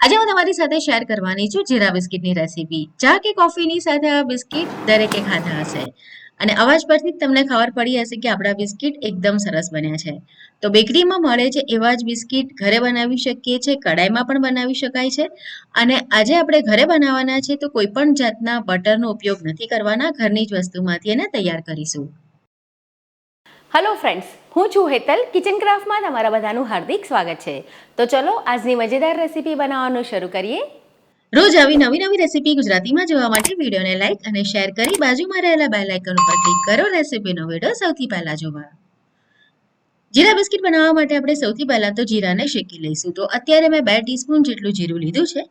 આજે હું તમારી સાથે શેર કરવાની છું જીરા બિસ્કિટની રેસીપી ચા કે કોફીની સાથે આ બિસ્કિટ દરેકે ખાધા હશે. અને અવાજ પરથી તમને ખબર પડી હશે કે આપણા બિસ્કિટ એકદમ સરસ બન્યા છે. તો બેકરીમાં મળે છે એવા જ બિસ્કિટ ઘરે બનાવી શકીએ છીએ કડાઈમાં પણ બનાવી શકાય છે. અને આજે આપણે ઘરે બનાવવાના છે તો કોઈ પણ જાતના બટરનો ઉપયોગ નથી કરવાના. ઘરની જ વસ્તુમાંથી એને તૈયાર કરીશું. હલો ફ્રેન્ડ્સ હું છું હેતલ કિચન ક્રાફ્ટમાં તમારા બધાનું હાર્દિક સ્વાગત છે. તો ચલો, આજની મજેદાર રેસીપી બનાવવાનું શરૂ કરીએ. રોજ આવી નવી નવી રેસીપી ગુજરાતીમાં જોવા માટે વિડીયોને લાઇક અને શેર કરી બાજુમાં રહેલા બેલ આઇકન ઉપર ક્લિક કરો રેસીપીનો વીડિયો સૌથી પહેલા જોવા. જીરા બિસ્કિટ બનાવવા માટે આપણે સૌથી પહેલા તો જીરાને શેકી લઈશું. તો અત્યારે મેં બે ટીસ્પૂન જેટલું જીરું લીધું છે.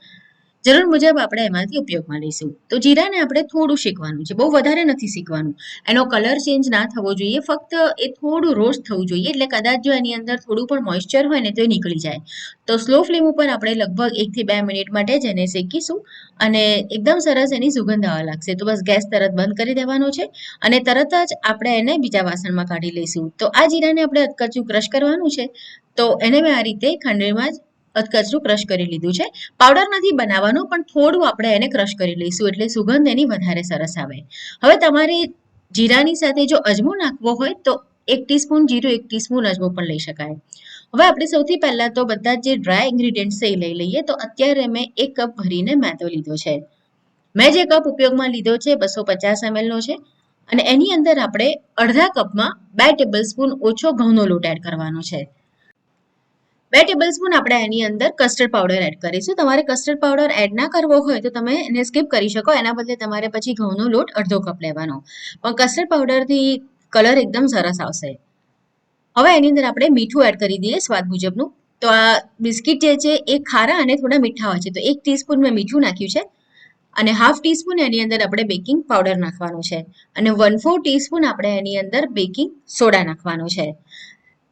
જરૂર મુજબ આપણે એમાંથી ઉપયોગમાં લઈશું. તો જીરાને આપણે થોડું શેકવાનું છે. બહુ વધારે નથી શીખવાનું એનો કલર ચેન્જ ના થવો જોઈએ. ફક્ત એ થોડું રોસ્ટ થવું જોઈએ. એટલે કદાચ જો એની અંદર થોડું પણ મોઇશ્ચર હોય ને તો એ નીકળી જાય. તો સ્લો ફ્લેમ ઉપર આપણે લગભગ એકથી બે મિનિટ માટે જ એને શેકીશું અને એકદમ સરસ એની સુગંધ આવવા લાગશે. તો બસ ગેસ તરત બંધ કરી દેવાનો છે અને તરત જ આપણે એને બીજા વાસણમાં કાઢી લઈશું. તો આ જીરાને આપણે અધકચું ક્રશ કરવાનું છે. તો એને મેં આ રીતે ખાંડવીમાં જ અધકચરું ક્રશ કરી લીધું છે. પાવડર નથી બનાવવાનું, પણ થોડું આપણે એને ક્રશ કરી લઈશું, એટલે સુગંધ એની વધારે સરસ આવે. હવે તમારે જીરાની સાથે જો અજમો નાખવો હોય, તો એક ટીસ્પૂન જીરું, એક ટીસ્પૂન અજમો પણ લઈ શકાય. હવે આપણે સૌથી પહેલા તો બધા જે ડ્રાય ઇન્ગ્રીડિયન્ટ્સ એ લઈ લઈએ. તો અત્યારે મેં એક કપ ભરીને મેદો લીધો છે. મેં જે કપ ઉપયોગમાં લીધો છે, બસો પચાસ એમએલનો છે. અને એની અંદર આપણે અડધા કપમાં બે ટેબલ સ્પૂન ઓછો ઘઉંનો લોટ એડ કરવાનો છે. બે ટેબલ સ્પૂન આપણે એની અંદર કસ્ટર્ડ પાવડર એડ કરીશું. તમારે કસ્ટર્ડ પાવડર એડ ના કરવો હોય તો તમે એને સ્કીપ કરી શકો. એના બદલે તમારે પછી ઘઉંનો લોટ અડધો કપ લેવાનો. પણ કસ્ટર્ડ પાવડરથી કલર એકદમ સરસ આવશે. હવે એની અંદર આપણે મીઠું એડ કરી દઈએ સ્વાદ મુજબનું. તો આ બિસ્કિટ જે છે એ ખારા અને થોડા મીઠા હોય છે. તો એક ટીસ્પૂન મેં મીઠું નાખ્યું છે. અને હાફ ટીસ્પૂન એની અંદર આપણે બેકિંગ પાવડર નાખવાનું છે. અને વન ફોર ટીસ્પૂન આપણે એની અંદર બેકિંગ સોડા નાખવાનો છે.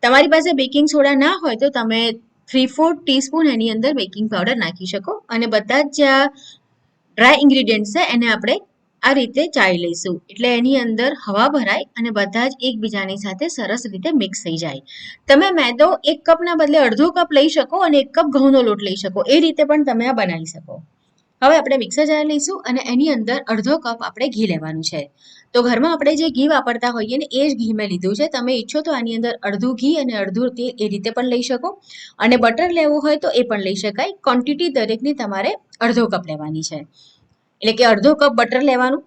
તમારી પાસે બેકિંગ સોડા ના હોય તો તમે થ્રી ફોર ટીસ્પૂન એની અંદર બેકિંગ પાવડર નાખી શકો અને બધા જ ડ્રાય ઇન્ગ્રીડિયન્ટ્સ છે એને આપણે આ રીતે ચાળી લઈશું. એટલે એની અંદર હવા ભરાય અને બધા જ એકબીજાની સાથે સરસ રીતે મિક્સ થઈ જાય. તમે મેદો એક કપના બદલે અડધો કપ લઈ શકો અને એક કપ ઘઉંનો લોટ લઈ શકો. એ રીતે પણ તમે આ બનાવી શકો. હવે આપણે મિક્સર જાર લઈશું અને એની અંદર અડધો કપ આપણે ઘી લેવાનું છે. તો ઘરમાં આપણે જે ઘી વાપરતા હોઈએ ને એ જ ઘી મેં લીધું છે. તમે ઈચ્છો તો આની અંદર અડધું ઘી અને અડધું તેલ એ રીતે પણ લઈ શકો. અને બટર લેવું હોય તો એ પણ લઈ શકાય. ક્વોન્ટિટી દરેકની તમારે અડધો કપ લેવાની છે. એટલે કે અડધો કપ બટર લેવાનું.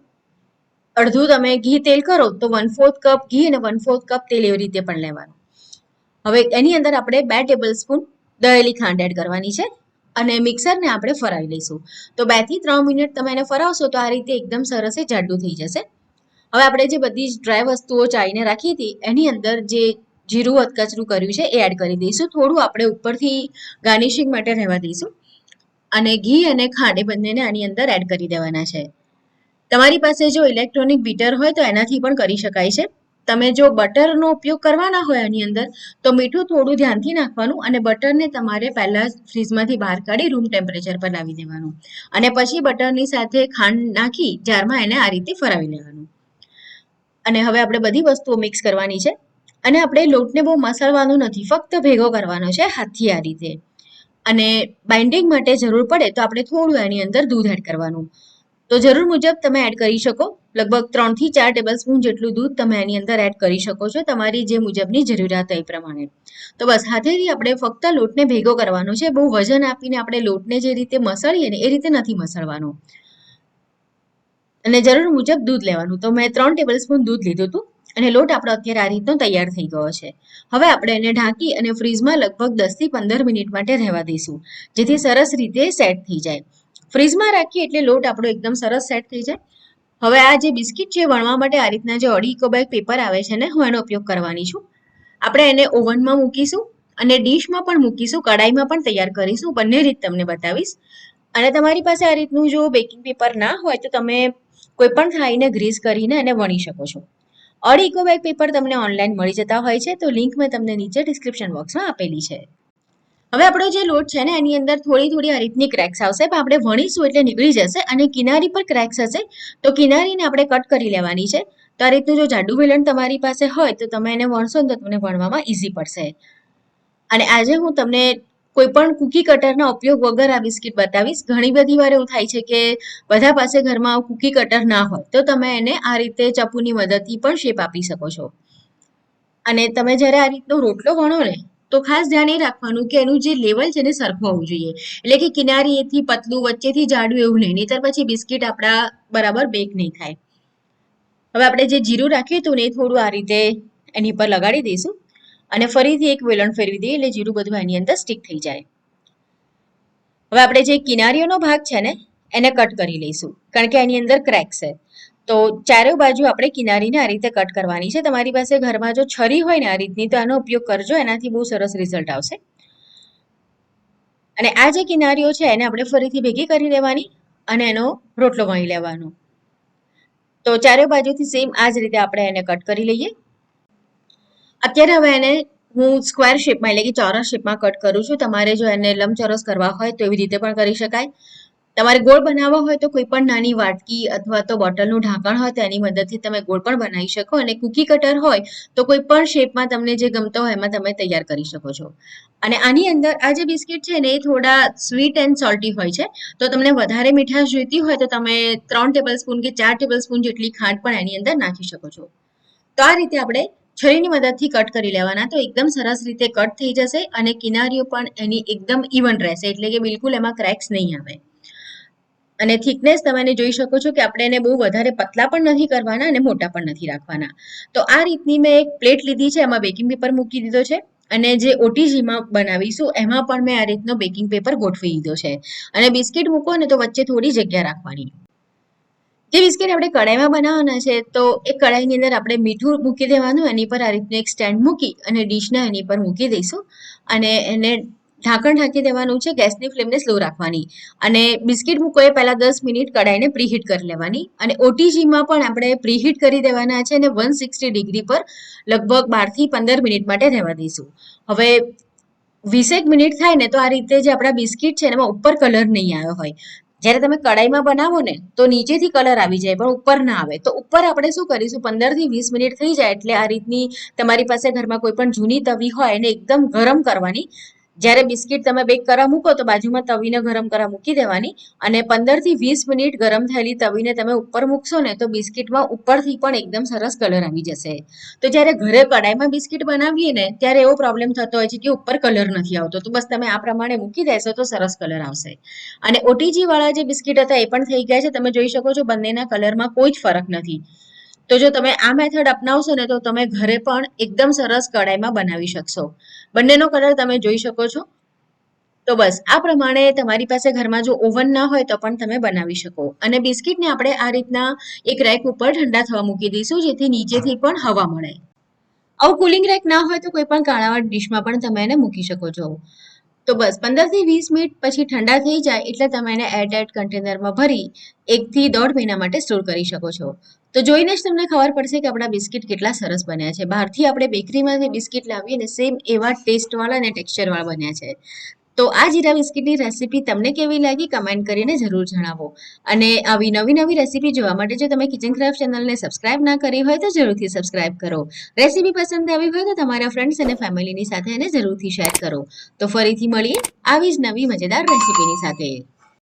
અડધું તમે ઘી તેલ કરો તો વન ફોર્થ કપ ઘી અને વન ફોર્થ કપ તેલ એવી રીતે પણ લેવાનું. હવે એની અંદર આપણે બે ટેબલ સ્પૂન દળેલી ખાંડ એડ કરવાની છે. અને મિક્સરને આપણે ફરાવી લઈશું. તો બેથી ત્રણ મિનિટ તમે એને ફરાવશો તો આ રીતે એકદમ સરસ એ જાડું થઈ જશે. હવે આપણે જે બધી જ ડ્રાય વસ્તુઓ ચાઈને રાખી હતી, એની અંદર જે જીરું અધકચરું કર્યું છે એ એડ કરી દઈશું. થોડું આપણે ઉપરથી ગાર્નિશિંગ માટે રહેવા દઈશું. અને ઘી અને ખાંડ એ બંનેને આની અંદર એડ કરી દેવાના છે. તમારી પાસે જો ઇલેક્ટ્રોનિક બીટર હોય તો એનાથી પણ કરી શકાય છે. તમે જો બટરનો ઉપયોગ કરવાના હોય આની અંદર, તો મીઠું થોડું ધ્યાનથી નાખવાનું અને બટરને તમારે પહેલાં ફ્રીજમાંથી બહાર કાઢી રૂમ ટેમ્પરેચર પર લાવી દેવાનું. અને પછી બટરની સાથે ખાંડ નાખી જારમાં એને આ રીતે ફરાવી લેવાનું. અને હવે આપણે બધી વસ્તુઓ મિક્સ કરવાની છે. અને આપણે લોટને બહુ મસળવાનો નથી, ફક્ત ભેગો કરવાનો છે હાથથી આ રીતે. અને બાઇન્ડિંગ માટે જરૂર પડે તો આપણે થોડું એની અંદર દૂધ એડ કરવાનું. તો જરૂર મુજબ તમે એડ કરી શકો. લગભગ ત્રણથી ચાર ટેબલ સ્પૂન જેટલું દૂધ તમે એની અંદર એડ કરી શકો છો તમારી જે મુજબની જરૂરિયાત એ પ્રમાણે. તો બસ હાથેથી આપણે ફક્ત લોટને ભેગો કરવાનો છે. બહુ વજન આપીને આપણે લોટને જે રીતે મસળીએ ને એ રીતે નથી મસળવાનો. અને જરૂર મુજબ દૂધ લેવાનું. તો મેં ત્રણ ટેબલ સ્પૂન દૂધ લીધું હતું અને લોટ આપણો અત્યારે આ રીતનો તૈયાર થઈ ગયો છે. હવે આપણે એને ઢાંકી અને ફ્રીજમાં લગભગ દસથી પંદર મિનિટ માટે રહેવા દઈશું. જેથી સરસ રીતે સેટ થઈ જાય. ફ્રીજમાં રાખીએ એટલે લોટ આપણો એકદમ સરસ સેટ થઈ જાય. હવે આ જે બિસ્કિટ છે વણવા માટે આ રીતના જે અઢી ઇકો બેગ પેપર આવે છે ને, હું એનો ઉપયોગ કરવાની છું. આપણે એને ઓવનમાં મૂકીશું અને ડીશમાં પણ મૂકીશું કડાઈમાં પણ તૈયાર કરીશું, બંને રીત તમને બતાવીશ. અને તમારી પાસે આ રીતનું જો બેકિંગ પેપર ના હોય તો તમે કોઈ પણ થાળીને ગ્રીસ કરીને એને વણી શકો છો. અઢી ઇકો બેગ પેપર તમને ઓનલાઈન મળી જતા હોય છે, તો લિંક મેં તમને નીચે ડિસ્ક્રિપ્શન બોક્સમાં આપેલી છે. હવે આપણો જે લોટ છે ને, એની અંદર થોડી થોડી આ રીતની ક્રેક્સ આવશે. પણ આપણે વણીશું એટલે નીકળી જશે અને કિનારી પર ક્રેક્સ હશે, તો કિનારીને આપણે કટ કરી લેવાની છે. તો આ રીતનું જો જાડુ વેલણ તમારી પાસે હોય, તો તમે એને વણશો ને, તો તમને વણવામાં ઇઝી પડશે. અને આજે હું તમને કોઈપણ કૂકી કટરના ઉપયોગ વગર આ બિસ્કિટ બતાવીશ. ઘણી બધી વાર એવું થાય છે કે બધા પાસે ઘરમાં કૂકી કટર ના હોય, તો તમે એને આ રીતે ચપ્પુની મદદથી પણ શેપ આપી શકો છો. અને તમે જ્યારે આ રીતનો રોટલો વણો ને તો ખાસ ધ્યાન એ રાખવાનું કે એનું જે લેવલ છે એને સરખું હોવું જોઈએ. એટલે કે કિનારીએથી પતલું, વચ્ચેથી જાડું એવું નહીં, નહીતર પછી બિસ્કિટ આપણા બરાબર બેક નહીં થાય. હવે આપણે જે જીરું રાખ્યું હતું ને એ થોડું આ રીતે એની પર લગાડી દઈશું અને ફરીથી એક વેલણ ફેરવી દઈએ એટલે જીરું બધું એની અંદર સ્ટીક થઈ જાય. હવે આપણે જે કિનારીઓનો ભાગ છે ને, એને કટ કરી લઈશું. કારણ કે એની અંદર ક્રેક છે. તો ચારે બાજુ આપણે કિનારીને આ રીતે કટ કરવાની છે. તમારી પાસે ઘરમાં જો છરી હોય ને આ રીતની, તો આનો ઉપયોગ કરજો. એનાથી બહુ સરસ રિઝલ્ટ આવશે. અને આ જે કિનારીઓ છે, એને આપણે ફરીથી ભેગી કરી લેવાની અને એનો રોટલો વણી લેવાનો. તો ચારે બાજુથી સેમ આ જ રીતે આપણે એને કટ કરી લઈએ. અત્યારે હવે એને હું સ્ક્વેર શેપમાં એટલે કે ચોરસ શેપમાં કટ કરું છું. તમારે જો એને લંબચોરસ કરવા હોય તો એવી રીતે પણ કરી શકાય. તમારે ગોળ બનાવવા હોય તો કોઈ પણ નાની વાટકી અથવા તો બોટલનું ઢાંકણ હોય તો એની મદદથી તમે ગોળ પણ બનાવી શકો અને કૂકી કટર હોય તો કોઈ પણ શેપમાં તમને જે ગમતો હોય એમાં તમે તૈયાર કરી શકો છો. અને આની અંદર આ જે બિસ્કિટ છે ને એ થોડા સ્વીટ એન્ડ સોલ્ટી હોય છે. તો તમને વધારે મીઠાશ જોઈતી હોય તો તમે ત્રણ ટેબલ સ્પૂન કે ચાર ટેબલ સ્પૂન જેટલી ખાંડ પણ એની અંદર નાખી શકો છો. તો આ રીતે આપણે છરીની મદદથી કટ કરી લેવાના. તો એકદમ સરસ રીતે કટ થઈ જશે અને કિનારીઓ પણ એની એકદમ ઇવન રહેશે. એટલે કે બિલકુલ એમાં ક્રેક્સ નહીં આવે. અને થિકનેસ તમે જોઈ શકો છો કે આપણે એને બહુ વધારે પતલા પણ નથી કરવાના અને મોટા પણ નથી રાખવાના. તો આ રીતની મેં એક પ્લેટ લીધી છે, એમાં બેકિંગ પેપર મૂકી દીધો છે અને જે ઓટીજીમાં બનાવીશું, એમાં પણ મેં આ રીતનો બેકિંગ પેપર ગોઠવી દીધો છે. અને બિસ્કિટ મૂકો ને તો વચ્ચે થોડી જગ્યા રાખવાની. જે બિસ્કિટ આપણે કડાઈમાં બનાવવાના છે, તો એ કડાઈની અંદર આપણે મીઠું મૂકી દેવાનું, એની પર આ રીતનું એક સ્ટેન્ડ મૂકી અને ડીશને એની પર મૂકી દઈશું. અને એને ઢાંકણ ઢાંકી દેવાનું છે, ગેસની ફ્લેમને સ્લો રાખવાની. અને બિસ્કિટ મૂકો એ પહેલાં દસ મિનિટ કડાઈને પ્રીહીટ કરી લેવાની. અને ઓટીજીમાં પણ આપણે પ્રીહીટ કરી દેવાના છે અને વન સિક્સટી ડિગ્રી પર લગભગ બારથી પંદર મિનિટ માટે રહેવા દઈશું. હવે વીસેક મિનિટ થાય ને તો આ રીતે જે આપણા બિસ્કિટ છે એમાં ઉપર કલર નહીં આવ્યો હોય. જ્યારે તમે કડાઈમાં બનાવો ને તો નીચેથી કલર આવી જાય, પણ ઉપર ના આવે. તો ઉપર આપણે શું કરીશું? પંદરથી વીસ મિનિટ થઈ જાય એટલે આ રીતની તમારી પાસે ઘરમાં કોઈ પણ જૂની તવી હોય એને એકદમ ગરમ કરવાની. જ્યારે બિસ્કિટ તમે બેક કરવા મૂકો તો બાજુમાં તવીને ગરમ કરવા મૂકી દેવાની અને પંદરથી વીસ મિનિટ ગરમ થયેલી તવીને તમે ઉપર મૂકશો ને તો બિસ્કિટમાં ઉપરથી પણ એકદમ સરસ કલર આવી જશે. તો જ્યારે ઘરે કડાઈમાં બિસ્કિટ બનાવીએ ને ત્યારે એવો પ્રોબ્લેમ થતો હોય છે કે ઉપર કલર નથી આવતો. તો બસ તમે આ પ્રમાણે મૂકી દેશો તો સરસ કલર આવશે. અને ઓટીજી વાળા જે બિસ્કિટ હતા એ પણ થઈ ગયા છે. તમે જોઈ શકો છો બંનેના કલરમાં કોઈ જ ફરક નથી. તો જો તમે આ મેથડ અપનાવશો ને તો તમે ઘરે પણ એકદમ સરસ કડાઈમાં બનાવી શકશો. બંનેનો કલર તમે જોઈ શકો છો. તો બસ, આ પ્રમાણે તમારી પાસે ઘરમાં જો ઓવન ના હોય તો પણ તમે બનાવી શકો. અને બિસ્કિટને આપણે આ રીતના એક રેક ઉપર ઠંડા થવા મૂકી દઈશું, જેથી નીચેથી પણ હવા મળે. આવું કુલિંગ રેક ના હોય તો કોઈ પણ કાળાવાળ ડીશમાં પણ તમે એને મૂકી શકો છો. તો બસ, પંદરથી વીસ મિનિટ પછી ઠંડા થઈ જાય એટલે તમે એને એરટાઇટ કન્ટેનરમાં ભરી એકથી દોઢ મહિના માટે સ્ટોર કરી શકો છો. તો જોઈને જ તમને ખબર પડશે કે આપણા બિસ્કિટ કેટલા સરસ બન્યા છે. બહારથી આપણે બેકરીમાંથી બિસ્કિટ લાવીએ ને સેમ એવા ટેસ્ટવાળા અને ટેક્સચરવાળા બન્યા છે. તો આ જીરા બિસ્કિટની રેસીપી તમને કેવી લાગી કમેન્ટ કરીને જરૂર જણાવો. અને આવી નવી નવી રેસીપી જોવા માટે જો તમે કિચન ક્રાફ્ટ ચેનલને સબસ્ક્રાઇબ ના કરી હોય તો જરૂરથી સબસ્ક્રાઇબ કરો. રેસીપી પસંદ આવી હોય તો તમારા ફ્રેન્ડ્સ અને ફેમિલીની સાથે એને જરૂરથી શેર કરો. તો ફરીથી મળીએ આવી જ નવી મજેદાર રેસીપીની સાથે.